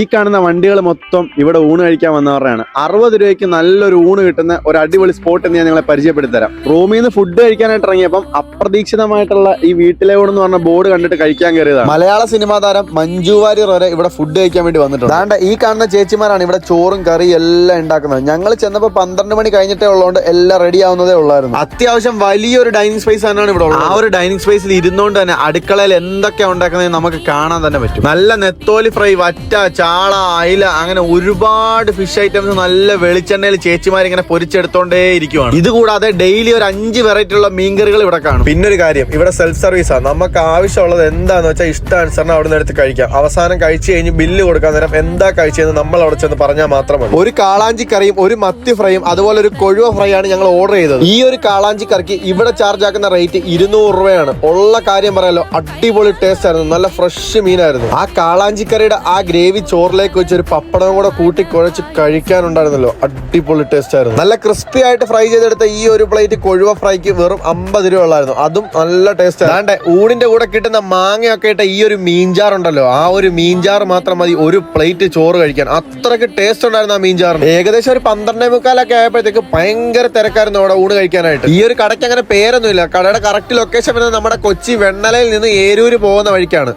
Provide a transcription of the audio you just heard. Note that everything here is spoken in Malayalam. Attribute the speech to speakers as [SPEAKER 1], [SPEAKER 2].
[SPEAKER 1] ഈ കാണുന്ന വണ്ടികൾ മൊത്തം ഇവിടെ ഊണ് കഴിക്കാൻ വന്നവരാണ് അറുപത് രൂപയ്ക്ക് നല്ലൊരു ഊണ് കിട്ടുന്ന ഒരു അടിപൊളി സ്പോട്ട് എന്ന് ഞാൻ നിങ്ങളെ പരിചയപ്പെടുത്തി തരാം റൂമിൽ നിന്ന് ഫുഡ് കഴിക്കാനായിട്ട് ഇറങ്ങിയപ്പം അപ്രതീക്ഷിതമായിട്ടുള്ള ഈ വീട്ടിലെ ഊണ് എന്ന് പറഞ്ഞ ബോർഡ് കണ്ടിട്ട് കഴിക്കാൻ കയറിയതാണ്. മലയാള സിനിമാ താരം മഞ്ജു വാര്യർ വരെ ഇവിടെ ഫുഡ് കഴിക്കാൻ വേണ്ടി വന്നിട്ടുണ്ട്. അതാണ്ട് ഈ കാണുന്ന ചേച്ചിമാരാണ് ഇവിടെ ചോറും കറിയും എല്ലാം ഉണ്ടാക്കുന്നത്. ഞങ്ങൾ ചെന്നപ്പോൾ പന്ത്രണ്ട് മണി കഴിഞ്ഞിട്ടേ ഉള്ളതുകൊണ്ട് എല്ലാം റെഡി ആവുന്നതേ ഉള്ളായിരുന്നു. അത്യാവശ്യം വലിയൊരു ഡൈനിങ് സ്പേസ് തന്നെയാണ് ഇവിടെ ഉള്ളത്. ആ ഒരു ഡൈനിങ് സ്പേസിൽ ഇരുന്നുകൊണ്ട് തന്നെ അടുക്കളയിൽ എന്തൊക്കെയാ ഉണ്ടാക്കുന്നത് നമുക്ക് കാണാൻ തന്നെ പറ്റും. നല്ല നെത്തോലി ഫ്രൈ വറ്റ ചാള അയില അങ്ങനെ ഒരുപാട് ഫിഷ് ഐറ്റംസ് നല്ല വെളിച്ചെണ്ണയിൽ ചേച്ചിമാർ ഇങ്ങനെ പൊരിച്ചെടുത്തോണ്ടേ ഇരിക്കുവാണ്. ഇത് കൂടാതെ ഡെയിലി ഒരു അഞ്ച് വെറൈറ്റി ഉള്ള മീൻകറികൾ ഇവിടെ കാണും. പിന്നെ ഒരു കാര്യം ഇവിടെ സെൽഫ് സർവീസ് ആണ് നമുക്ക് ആവശ്യമുള്ളത് എന്താന്ന് വെച്ചാൽ ഇഷ്ടാനുസരണം അവിടെ നിന്ന് എടുത്ത് കഴിക്കാം. അവസാനം കഴിച്ചു കഴിഞ്ഞ് ബില്ല് കൊടുക്കാൻ നേരം എന്താ കഴിച്ചതെന്ന് നമ്മൾ അവിടെ ചെന്ന് പറഞ്ഞാൽ മാത്രം ഒരു കാളാഞ്ചി കറിയും ഒരു മത്തി ഫ്രൈയും അതുപോലെ ഒരു കൊഴുവ ഫ്രൈ ആണ് ഞങ്ങൾ ഓർഡർ ചെയ്തത്. ഈ ഒരു കാളാഞ്ചി കറിക്ക് ഇവിടെ ചാർജ് ആക്കുന്ന റേറ്റ് ഇരുന്നൂറ് രൂപയാണ്. ഉള്ള കാര്യം പറയാലോ അടിപൊളി ടേസ്റ്റ് ആയിരുന്നു. നല്ല ഫ്രഷ് മീനായിരുന്നു. ആ കാളാഞ്ചിക്കറിയുടെ ആ ഗ്രേവി ചോറിലേക്ക് വെച്ച് ഒരു പപ്പടം കൂടെ കൂട്ടി കുഴച്ച് കഴിക്കാനുണ്ടായിരുന്നല്ലോ. അടിപൊളി ടേസ്റ്റ് ആയിരുന്നു. നല്ല ക്രിസ്പി ആയിട്ട് ഫ്രൈ ചെയ്തെടുത്ത ഈ ഒരു പ്ലേറ്റ് കൊഴുവ ഫ്രൈക്ക് വെറും അമ്പത് രൂപ ഉള്ളായിരുന്നു. അതും നല്ല ടേസ്റ്റ് ആണ്ട് ഊണിന്റെ കൂടെ കിട്ടുന്ന മാങ്ങയൊക്കെ ഇട്ട ഈ ഒരു മീൻചാർ ഉണ്ടല്ലോ ആ ഒരു മീൻചാർ മാത്രം മതി. ഒരു പ്ലേറ്റ് ചോറ് കഴിക്കാൻ. അത്രയ്ക്ക് ടേസ്റ്റ് ഉണ്ടായിരുന്നു ആ മീൻചാറിന്. ഏകദേശം ഒരു പന്ത്രണ്ടേ മുക്കാലൊക്കെ ആയപ്പോഴത്തേക്ക് ഭയങ്കര തിരക്കായിരുന്നു അവിടെ ഊണ് കഴിക്കാനായിട്ട്. ഈ ഒരു കടയ്ക്ക് അങ്ങനെ പേരൊന്നുമില്ല. കടയുടെ കറക്റ്റ് ലൊക്കേഷൻ വരുന്നത് നമ്മുടെ കൊച്ചി വെണ്ണലയിൽ നിന്ന് ഏരൂര് പോകുന്ന വഴിക്കാണ്.